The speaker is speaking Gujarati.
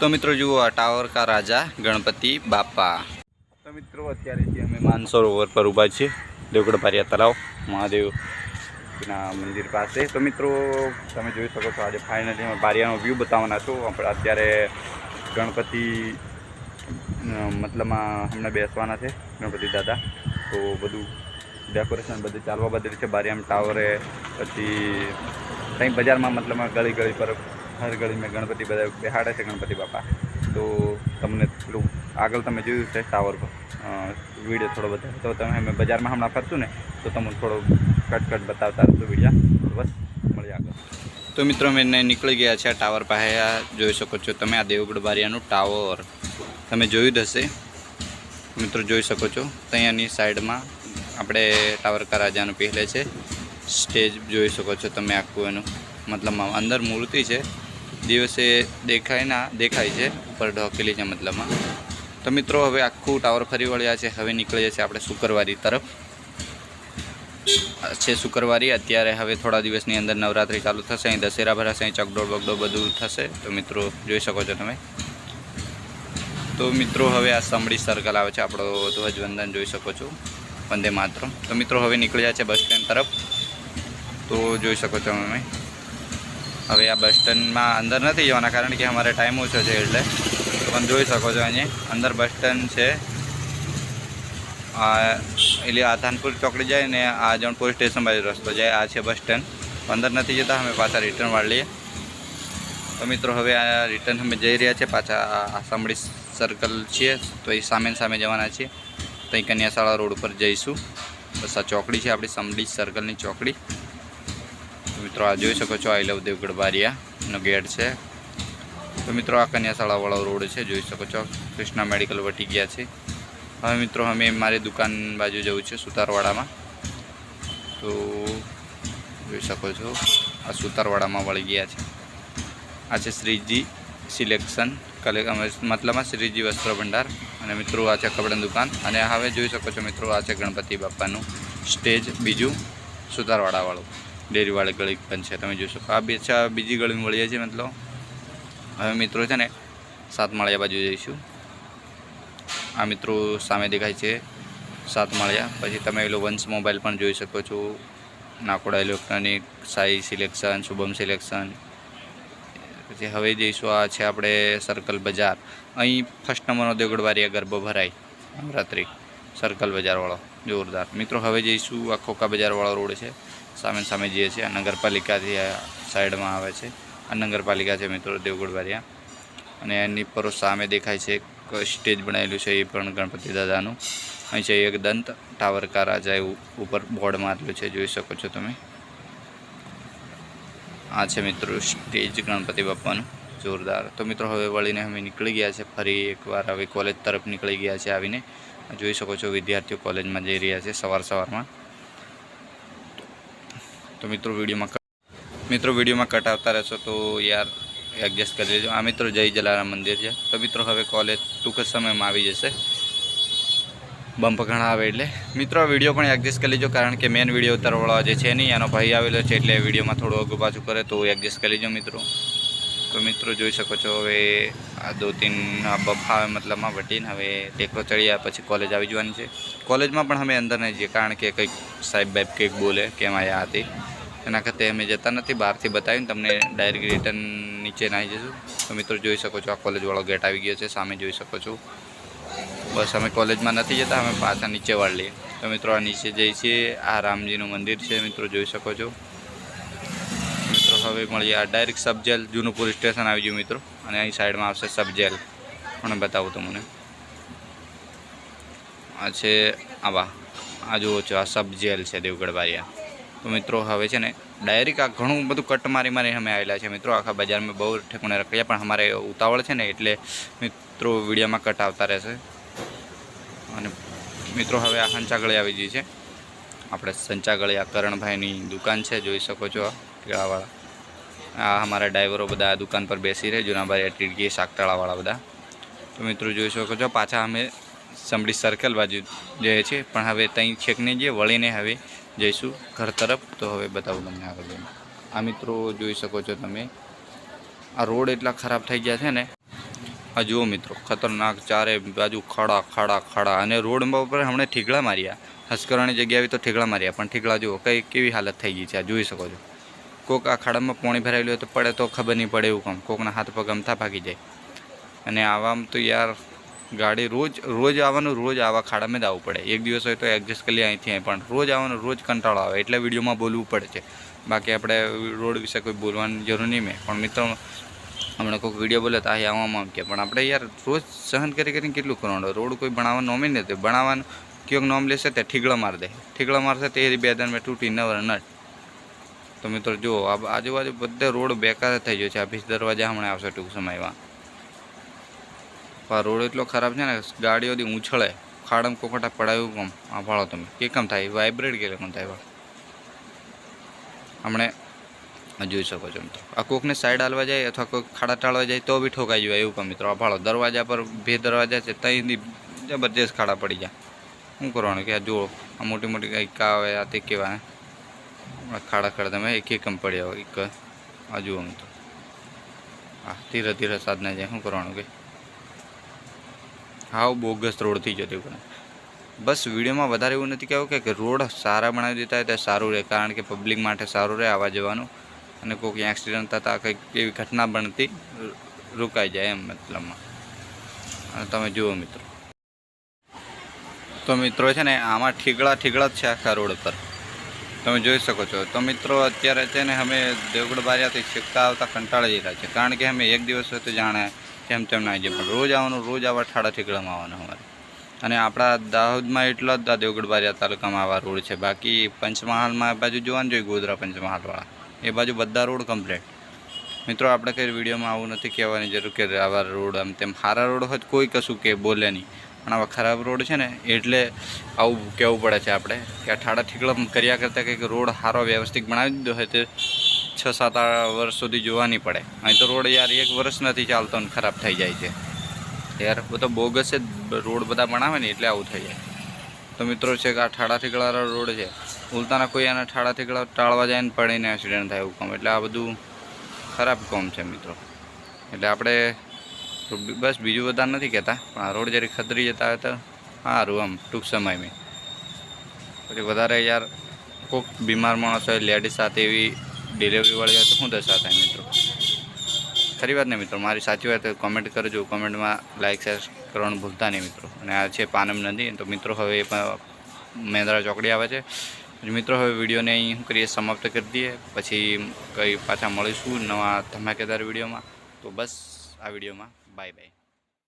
તો મિત્રો જુઓ આ ટાવર કા રાજા, ગણપતિ, બાપા. તો મિત્રો અત્યારે જે અમે માનસરોવર પર ઊભા છીએ, દેવગઢભારિયા તળાવ તળાવ મહાદેવના મંદિર પાસે. તો મિત્રો, તમે જોઈ શકો છો આજે ફાઇનલી અમે બારિયાનો વ્યૂ બતાવવાના છું. આપણે અત્યારે ગણપતિ મતલબમાં હમણાં બેસવાના છે, ગણપતિ દાદા. તો બધું ડેકોરેશન બધું ચાલવા બધું છે. બારિયામ ટાવરે, પછી ત્યાં બજારમાં મતલબમાં ગળી ગળી પર હર ગળીમાં ગણપતિ બધા બેહાડે છે ગણપતિ બાપા. તો તમને પેલું આગળ તમે જોયું છે ટાવર પર. વીડિયો થોડો વધારે તો તમે અમે બજારમાં હમણાં ફરશું ને, તો તમને થોડો કટ કટ બતાવતા રહેશું વિડીયા બસ મળી આગળ. તો મિત્રો મેં નીકળી ગયા છે આ ટાવર પાસે. આ જોઈ શકો છો તમે, આ દેવગઢ બારિયાનું ટાવર તમે જોયું જ હશે. મિત્રો, જોઈ શકો છો. અહીંયાની સાઈડમાં આપણે ટાવર કા રાજાનું પહેલે છે. સ્ટેજ જોઈ શકો છો તમે આખું એનું. મતલબમાં અંદર મૂર્તિ છે. દિવસે દેખાય ના, દેખાય છે, ઉપર ઢોકેલી છે મતલબમાં. તો મિત્રો, હવે આખું ટાવર ફરી વળ્યા છે, હવે નીકળીએ છીએ આપણે શુક્રવારી તરફ. છે શુક્રવારી, અત્યારે હવે થોડા દિવસની અંદર નવરાત્રિ ચાલુ થશે, અહીં દશેરા ભરાશે અહીં ચકડોળ બગડો બધું થશે. તો મિત્રો, જોઈ શકો છો તમે. તો મિત્રો, હવે આ સમડી સર્કલ આવે છે, આપણો ધ્વજવંદન જોઈ શકો છો. વંદે માત્ર તો મિત્રો, હવે નીકળ્યા છે બસ સ્ટેન્ડ તરફ. તો જોઈ શકો છો અમે હવે આ બસ સ્ટેન્ડમાં અંદર નથી જવાના, કારણ કે અમારે ટાઈમ ઓછો છે એટલે. પણ જોઈ શકો છો અહીંયા, અંદર બસ સ્ટેન્ડ છે. એટલે આધાનપુર ચોકડી જાય ને આ જણપુર સ્ટેશન બાજુ રસ્તો જાય, આ છે બસ સ્ટેન્ડ. અંદર નથી જતા, અમે પાછા રિટર્ન વાળી લઈએ. તો મિત્રો, હવે આ રિટર્ન અમે જઈ રહ્યા છીએ પાછા આસામડી સર્કલ છીએ, તો એ સામે સામે જવાના છીએ. તો અહીં કન્યાશાળા રોડ ઉપર જઈશું. બસ આ ચોકડી છે, આપણી સમડી સર્કલની ચોકડી. મિત્રો, આ જોઈ શકો છો આઈ લવ દેવગઢ બારિયાનો ગેટ છે. તો મિત્રો, આ કન્યાશાળાવાળો રોડ છે, જોઈ શકો છો, કૃષ્ણા મેડિકલ વટી ગયા છે. હવે મિત્રો, અમે મારી દુકાન બાજુ જવું છે, સુતારવાડામાં. તો જોઈ શકો છો, આ સુતારવાડામાં વળી ગયા છે. આ છે શ્રીજી સિલેક્શન કલે મતલબમાં શ્રીજી વસ્ત્ર ભંડાર અને મિત્રો, આ છે કપડાની દુકાન. અને હવે જોઈ શકો છો મિત્રો, આ છે ગણપતિ બાપાનું સ્ટેજ, બીજું સુતારવાડાવાળું. ડેરીવાળી ગળી પણ છે, તમે જોઈ શકો. આ બે છે બીજી ગળીમાં વળીએ છીએ મતલબ. હવે મિત્રો છે ને, સાત માળિયા બાજુ જઈશું. આ મિત્રો સામે દેખાય છે સાત માળિયા. પછી તમે એલો વંશ મોબાઈલ પણ જોઈ શકો છો. Nakoda electronic, Sai selection, Shubham selection. પછી હવે જઈશું, આ છે આપણે સર્કલ બજાર. અહીં ફર્સ્ટ નંબરનો દેવગઢવારિયા ગરબો ભરાય. નવરાત્રિ સર્કલ બજારવાળો, જોરદાર. મિત્રો, હવે જઈશું, આ ખોખા બજારવાળો રોડ છે. સામે સામે જઈએ છીએ. આ નગરપાલિકાથી સાઈડમાં આવે છે. આ નગરપાલિકા છે મિત્રો દેવગઢવારિયા અને એની પર સામે દેખાય છે એક સ્ટેજ બનાવેલું છે એ પણ ગણપતિ દાદાનું. અહીં છે એક દંત ટાવરકાર રાજા એવું ઉપર બોર્ડ મારેલું છે. જોઈ શકો છો તમે. આ છે મિત્રો સ્ટેજ ગણપતિ બાપાનું. જોરદાર. તો મિત્રો હવે વળીને અમે નીકળી ગયા છે. ફરી એકવાર હવે કોલેજ તરફ નીકળી ગયા છે આવીને. જોઈ શકો છો વિદ્યાર્થીઓ કોલેજમાં જઈ રહ્યા છે સવાર સવારમાં. તો મિત્રો વિડીયોમાં મિત્રો વિડીયોમાં કટ આવતા રહેશો તો યાર એડજસ્ટ કરી લેજો. આ મિત્રો જય જલારામ મંદિર છે. તો મિત્રો હવે કોલેજ ટૂંક જ સમયમાં આવી જશે. બમ્પ ઘણા આવે એટલે. મિત્રો વીડિયો પણ એડજસ્ટ કરી લેજો કારણ કે મેન વીડિયો ઉતારવાળો જે છે નહીં એનો ભાઈ આવેલો છે એટલે વિડીયોમાં થોડું અગું પાછું કરે તો એડજસ્ટ કરી લેજો મિત્રો. તો મિત્રો જોઈ શકો છો હવે આ દો તીન બફા મતલબમાં વટીને હવે ટેકરો ચડ્યા પછી કોલેજ આવી જવાની છે. કોલેજમાં પણ અમે અંદર નહીં જઈએ, કારણ કે કંઈક સાહેબ બાઈબ કંઈક બોલે કેમ આવ્યા હતી. એના ખાતે અમે જતા નથી, બહારથી બતાવીને તમને ડાયરેક્ટ રિટર્ન નીચે નાહી જશું તો મિત્રો જોઈ શકો છો આ કોલેજવાળો ગેટ આવી ગયો છે, સામે જોઈ શકો છો. બસ અમે કોલેજમાં નથી જતા, અમે પાછા નીચે વાળ તો મિત્રો આ નીચે જઈએ છીએ, આ રામજીનું મંદિર છે, મિત્રો જોઈ શકો છો. હવે મળીએ આ ડાયરેક્ટ સબજેલ જૂનું પોલીસ સ્ટેશન આવી ગયું મિત્રો. અને અહીં સાઈડમાં આવશે સબજેલ પણ બતાવું તમને આ છે આવા આ જુઓ છો, આ સબજેલ છે દેવગઢ બારિયા. તો મિત્રો હવે છે ને ડાયરેક્ટ આ ઘણું બધું કટ મારી મારી અમે આવેલા છે મિત્રો. આખા બજારમાં બહુ ઠેકણે રખ્યા પણ અમારે ઉતાવળ છે ને એટલે મિત્રો વિડીયોમાં કટ આવતા રહેશે. અને મિત્રો હવે આ સંચાગળી આવી ગઈ છે. આપણે સંચાગળિયા કરણભાઈની દુકાન છે, જોઈ શકો છો આ કેળાવાળા. આ અમારા ડ્રાઈવરો બધા દુકાન પર બેસી રહે, જૂનાભાઈ અટીડકી શાકટાળાવાળા બધા. તો મિત્રો જોઈ શકો છો, પાછા અમે સંભળી સર્કલ બાજુ જઈએ છીએ, પણ હવે ત્યાં છેકને જઈએ વળીને હવે જઈશું ઘર તરફ. તો હવે બતાવું તમને આગળ જઈને. આ મિત્રો જોઈ શકો છો તમે, આ રોડ એટલા ખરાબ થઈ ગયા છે ને. આ જુઓ મિત્રો, ખતરનાક ચારે બાજુ ખાડા ખાડા ખાડા, અને રોડમાં ઉપર હમણાં ઠીકડા માર્યા. હસ્કરાની જગ્યાએ તો ઠીકડા માર્યા, પણ ઠીકડા જુઓ, કઈ કેવી હાલત થઈ ગઈ છે, આ જોઈ શકો છો. કોક આ ખાડામાં પાણી ભરાયેલું હોય તો પડે તો ખબર નહીં પડે એવું કામ. કોકના હાથ પગ ગમતા ભાગી જાય. અને આવામાં તો યાર ગાડી રોજ રોજ આવવાનું, રોજ આવા ખાડામાં જ આવવું પડે. એક દિવસ હોય તો એડજસ્ટ કરી અહીંથી અહીં, પણ રોજ આવવાનું, રોજ કંટાળો આવે. એટલે વિડીયોમાં બોલવું પડે છે. બાકી આપણે રોડ વિશે કોઈ બોલવાની જરૂર નહીં મેં. પણ મિત્રો, હમણાં કોઈક વીડિયો બોલે તો આ આવવામાં આમ કે. પણ આપણે યાર રોજ સહન કરી કરીને કેટલું કરવાનું રોડ કોઈ બનાવવાનું નોમે નથી. બનાવવાનું, કયોક નોમ લેશે તે ઠીકડા માર દે. ઠીકડા મારશે તે બે દન મેં તૂટી, નવર, નટ. તો મિત્રો જુઓ, આ આજુબાજુ બધે રોડ બેકાર થઈ ગયો છે. ભીસ દરવાજા હમણાં આવશે ટૂંક સમયમાં. આ રોડ એટલો ખરાબ છે ને ગાડીઓથી ઉછળે. ખાડમ કોકટા પડાયું કમ? આ તમે. કે કેમ થાય? વાઇબ્રેટ કે કેમ થાય? હમણે જોઈ શકો છો મિત્રો. આ કોકને સાઈડ હાલવા જાય અથવા કોઈ ખાડા ટાળવા જાય તો બી ઠોકાઈ જાય એવું કામ મિત્રો. આ દરવાજા પર બે દરવાજા છે ત્યાંથી જબરજસ્ત ખાડા પડી જાય. શું કરવાનું કે આ જુઓ, આ મોટી મોટી કંઈક આવે, આ તે કેવા આ ખાડા ખાડા તમે એક એકમ પડ્યા હોય એક આ જુઓ તો. હા, ધીરે ધીરે સાધના જાય, શું કરવાનું કે? હાવ બોગસ રોડથી જતો પણ. બસ વિડીયોમાં વધારે એવું નથી કહેવું કે રોડ સારા બનાવી દેતા હોય સારું રહે, કારણ કે પબ્લિક માટે સારું રહે આવવા જવાનું. અને કોઈક એક્સિડન્ટ થતા કંઈક એવી ઘટના બનતી રોકાઈ જાય એમ મતલબમાં. અને તમે જુઓ મિત્રો. તો મિત્રો છે ને, આમાં ઠીકડા ઠીકડા જ છે આખા રોડ પર. તમે જોઈ શકો છો. તો મિત્રો, અત્યારે છે ને અમે દેવગઢ બારિયાથી શીખતા આવતા કંટાળી જતા છે કારણ કે અમે એક દિવસ હોય તો જાણે તેમ તેમ ના જઈએ પણ રોજ આવવાનું, રોજ આવા ઠાડા ઠીકડામાં આવવાનું અમારે. અને આપણા દાહોદમાં એટલા જ દેવગઢ બારિયા તાલુકામાં આવા રોડ છે. બાકી પંચમહાલમાં બાજુ જોવાનું જોઈએ, ગોધરા પંચમહાલવાળા. એ બાજુ બધા રોડ કમ્પ્લીટ મિત્રો, આપણે કંઈ વિડીયોમાં આવું નથી કહેવાની જરૂર કે આવા રોડ આમ તેમ સારા રોડ હોય કોઈ કશું કે બોલે નહીં. પણ આવા ખરાબ રોડ છે ને, એટલે આવું કહેવું પડે છે આપણે કે આ ઠાડા ઠીકડમ કર્યા કરતાં કંઈક રોડ સારો વ્યવસ્થિત બનાવી દીધો હોય તે છ, સાત વર્ષ સુધી જોવા નહીં પડે. અહીં તો રોડ યાર એક વર્ષ નથી ચાલતો ને ખરાબ થઈ જાય છે. યાર બધો બોગસ જ રોડ બધા બનાવે ને એટલે આવું થઈ જાય. તો મિત્રો છે કે આ ઠાડા ઠીકડાવાળો રોડ છે ઉલતાના કોઈ આના ઠાડા ઠીકડા ટાળવા જાય ને પડીને એક્સિડન્ટ થાય એવું કામ. એટલે આ બધું ખરાબ કામ છે મિત્રો. એટલે આપણે બસ બીજું બધા નથી કહેતા. પણ આ રોડ જરી ખતરી જતા હોય તો સારું આમ, ટૂંક સમયમાં. પછી વધારે યાર કોઈક બીમાર માણસ હોય, લેડીઝ સાથે એવી ડિલિવરી વાળી હોય તો શું દશા થાય મિત્રો? ખરી વાત ને મિત્રો? મારી સાચી વાત કોમેન્ટ કરજો. કોમેન્ટમાં લાઇક શેર કરવાનું ભૂલતા નહીં મિત્રો. અને આ છે પાનમ નદી. તો મિત્રો હવે મેંદરા ચોકડી આવે છે. મિત્રો હવે વિડીયોને અહીં શું કરીએ? સમાપ્ત કરી દઈએ. પછી કંઈ પાછા મળીશું નવા ધમાકેદાર વિડીયોમાં. તો બસ આ વિડીયોમાં. Bye-bye.